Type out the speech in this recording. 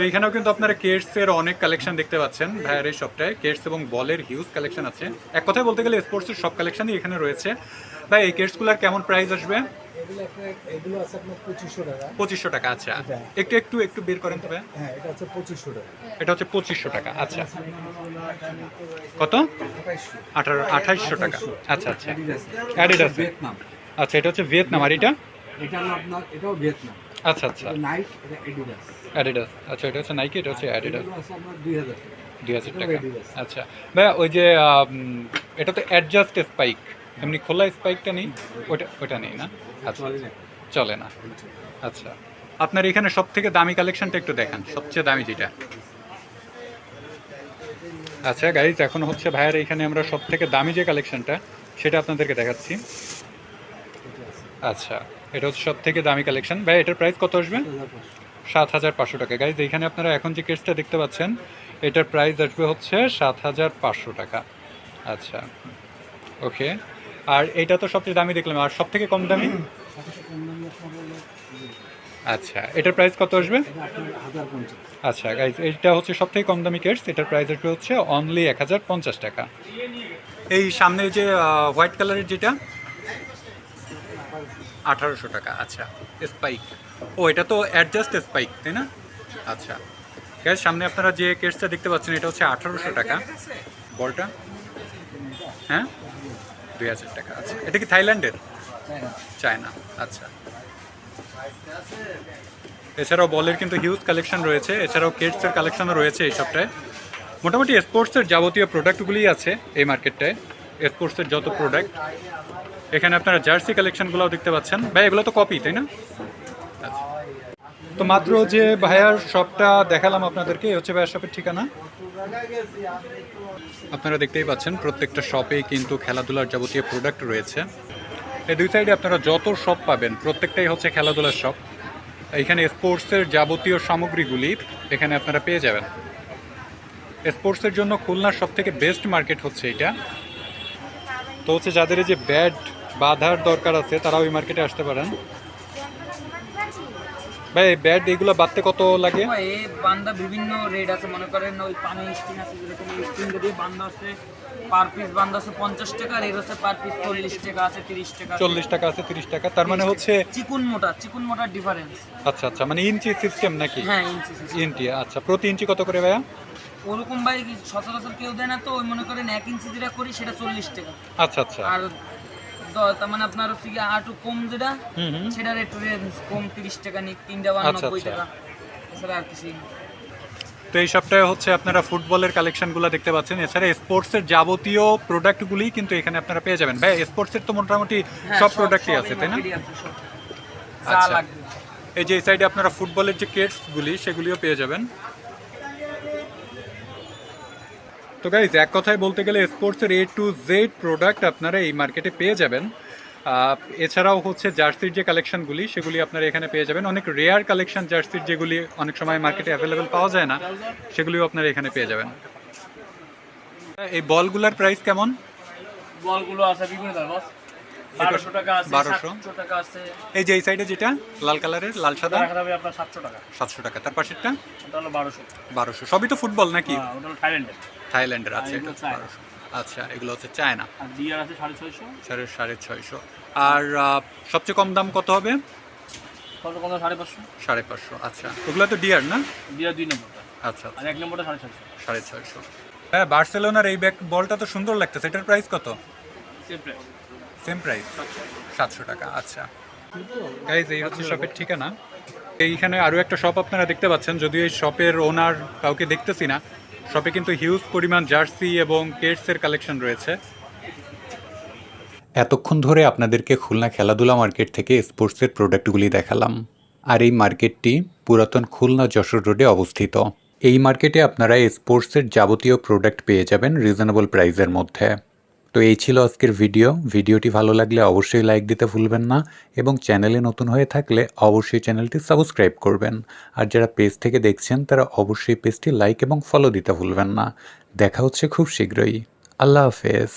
তো এখানেও কিন্তু আপনারা কেটস এর অনেক কালেকশন দেখতে পাচ্ছেন ভাইয়ার এই শপটায় কেটস এবং বলের হিউজ কালেকশন আছে। এক কথায় বলতে গেলে স্পোর্টসের সব কালেকশনই এখানে রয়েছে। ভাই, এই কেটসগুলোর কেমন প্রাইস আসবে? পঁচিশশো টাকা আচ্ছা। একটু একটু একটু বের করেন এটা হচ্ছে পঁচিশশো টাকা আচ্ছা। কত? টাকা আচ্ছা আচ্ছা। আচ্ছা এটা হচ্ছে ভিয়েতনাম আর এটা? এটা আপনার, এটাও ভিয়েতনাম আচ্ছা আচ্ছা। নাইট এটা এডিডাস অ্যাডিডাস আচ্ছা এটা হচ্ছে নাইকি এটা হচ্ছে অ্যাডিডাস আপনার দুই হাজার টাকা। দুই হাজার টাকা। আচ্ছা। ভাইয়া ওই যে এটা তো অ্যাডজাস্ট স্পাইক এমনি খোলা স্পাইকটা নেই? ওটা ওটা নেই না? আচ্ছা চলে চলে না। আচ্ছা। আপনার এখানে সব থেকে দামি কালেকশনটা একটু দেখান। সবচেয়ে দামি যেটা। আচ্ছা গাইজ এখন হচ্ছে ভাইয়ের এখানে আমরা সব থেকে দামি যে কালেকশনটা সেটা আপনাদেরকে দেখাচ্ছি। আচ্ছা। এটা হচ্ছে সব থেকে দামি কালেকশন ভাই, এটার প্রাইস কত আসবে? সাত হাজার পাঁচশো টাকা। গাইজ এখানে আপনারা এখন যে কেসটা দেখতে পাচ্ছেন, এটার প্রাইস আসবে হচ্ছে সাত হাজার পাঁচশো টাকা। আচ্ছা ওকে আর এটা তো সবচেয়ে দামি দেখলাম। আর সব থেকে কম দামি? আচ্ছা এটার প্রাইস কত আসবে? আচ্ছা গাইজ এটা হচ্ছে সব থেকে কম দামি কেটস এটার প্রাইস আসবে হচ্ছে অনলি এক হাজার পঞ্চাশ টাকা। এই সামনে যে হোয়াইট কালারের যেটা আঠারোশো টাকা আচ্ছা স্পাইক ও, এটা তো অ্যাডজাস্ট স্পাইক তাই না? আচ্ছা গাইজ সামনে আপনারা যে কেটসটা দেখতে পাচ্ছেন, এটা হচ্ছে আঠারোশো টাকা। বলটা? হ্যাঁ? দুই হাজার টাকা আচ্ছা। এটা কি থাইল্যান্ডের? চায়না আচ্ছা। এছাড়াও বলের কিন্তু হিউজ কালেকশন রয়েছে, এছাড়াও কিডসের কালেকশনও রয়েছে এই সবটায় মোটামুটি স্পোর্টসের যাবতীয় প্রোডাক্টগুলিই আছে এই মার্কেটটায় স্পোর্টসের যত প্রোডাক্ট এখানে আপনারা জার্সি কালেকশনগুলোও দেখতে পাচ্ছেন। ভাই, এগুলো তো কপি তাই না। তো মাত্র যে ভাইয়ার শপটা দেখালাম আপনাদেরকে, এই হচ্ছে ভাইয়ার শপের ঠিকানা। আপনারা দেখতেই পাচ্ছেন, প্রত্যেকটা শপেই কিন্তু খেলাধুলার যাবতীয় প্রোডাক্ট রয়েছে। এই দুই সাইডে আপনারা যত শপ পাবেন, প্রত্যেকটাই হচ্ছে খেলাধুলার শপ এখানে স্পোর্টসের যাবতীয় সামগ্রীগুলি এখানে আপনারা পেয়ে যাবেন। স্পোর্টসের জন্য খুলনার সব থেকে বেস্ট মার্কেট হচ্ছে এটা। তো হচ্ছে যাদের এই যে ব্যাট বাঁধার দরকার আছে তারা ওই মার্কেটে আসতে পারেন। ভাই ব্যাট এগুলো বাঁধতে কত লাগে? এই বান্দা বিভিন্ন রেট আছে মনে করেন ওই পানি স্টিং আছে যেরকম স্টিং দিয়ে বান্দা আছে পার পিস বান্দা আছে পঞ্চাশ টাকা আর এর হচ্ছে পার পিস চল্লিশ টাকা আছে তিরিশ টাকা চল্লিশ টাকা আছে তিরিশ টাকা তার মানে হচ্ছে চিকুন মোটা চিকুন মোটার ডিফারেন্স আচ্ছা আচ্ছা মানে ইঞ্চি সিস্টেম নাকি? হ্যাঁ ইঞ্চি আচ্ছা প্রতি ইঞ্চি কত করে ভাইয়া? ওরকম ভাই সচরাচর কেউ দেয় না তো ওই মনে করেন এক ইঞ্চি যেটা করি সেটা চল্লিশ টাকা। আচ্ছা আচ্ছা। আর তার মানে আপনার হচ্ছে আটু কম যেটা সেটার একটু রেঞ্জ কম তিরিশ টাকা নিক তিনটা আচ্ছা, আচ্ছা। টাকা। এছাড়া আর কিছু তো এই সপ্তাহে হচ্ছে আপনারা ফুটবলের কালেকশনগুলো দেখতে পাচ্ছেন। এছাড়া স্পোর্টসের যাবতীয় প্রোডাক্টগুলি কিন্তু এখানে আপনারা পেয়ে যাবেন। ভাই স্পোর্টসের তো মোটামুটি হ্যাঁ, সব প্রোডাক্টই আছে তাই না? আচ্ছা। এই যে এই সাইডে আপনারা ফুটবলের যে কেটসগুলি সেগুলিও পেয়ে যাবেন। তো গাইজ এক কথায় বলতে গেলে স্পোর্টসের এ টু জেড প্রোডাক্ট আপনারা এই মার্কেটে পেয়ে যাবেন। এছাড়াও হচ্ছে জার্সির যে কালেকশনগুলি সেগুলি আপনারা এখানে পেয়ে যাবেন। অনেক রেয়ার কালেকশন জার্সির যেগুলি অনেক সময় মার্কেটে অ্যাভেলেবেল পাওয়া যায় না সেগুলিও আপনারা এখানে পেয়ে যাবেন। এই বলগুলার প্রাইস কেমন? বলগুলো আছে বিভিন্ন দাম বারোশো টাকা আছে 1200 সাতশো টাকা আছে। এই যে এই সাইডে যেটা লাল কালারের লাল সাদা? আপনার সাতশো টাকা। সাতশো টাকা। তার পাশেরটা? বারোশো। বারোশো। সবই তো ফুটবল নাকি? হ্যাঁ থাইল্যান্ডের থাইল্যান্ডের আছে। আচ্ছা এগুলো হচ্ছে চায়না। আর আছে সাড়ে ছয়শো। সাড়ে সাড়ে ছয়শো। আর সবচেয়ে কম দাম কত হবে? কত কত? সাড়ে পাঁচশো। সাড়ে পাঁচশো আচ্ছা। ওগুলো তো ডিয়ার না? ডিয়ার দুই নম্বরটা। আচ্ছা আর এক নম্বরটা সাড়ে ছয়শো। সাড়ে ছয়শো। হ্যাঁ বার্সেলোনার এই ব্যাগ বলটা তো সুন্দর লাগতেছে। এটার প্রাইস কত? সেম প্রাইস সেম প্রাইস সাতশো। টাকা আচ্ছা। গাইজ এই হচ্ছে শপের ঠিকানা। এইখানে আরও একটা শপ আপনারা দেখতে পাচ্ছেন। যদিও এই শপের ওনার কাউকে দেখতেছি না শপে কিন্তু হিউজ পরিমাণ জার্সি এবং কেটসের কালেকশন রয়েছে। এতক্ষণ ধরে আপনাদেরকে খুলনা খেলাধুলা মার্কেট থেকে স্পোর্টসের প্রোডাক্টগুলি দেখালাম। আর এই মার্কেটটি পুরাতন খুলনা যশোর রোডে অবস্থিত। এই মার্কেটে আপনারা স্পোর্টসের যাবতীয় প্রোডাক্ট পেয়ে যাবেন রিজনেবল প্রাইসের মধ্যে। তো এই ছিল আজকের ভিডিও ভিডিওটি ভালো লাগলে অবশ্যই লাইক দিতে ভুলবেন না এবং চ্যানেলে নতুন হয়ে থাকলে অবশ্যই চ্যানেলটি সাবস্ক্রাইব করবেন। আর যারা পেজ থেকে দেখছেন, তারা অবশ্যই পেজটি লাইক এবং ফলো দিতে ভুলবেন না। দেখা হচ্ছে খুব শীঘ্রই। আল্লাহ হাফেজ।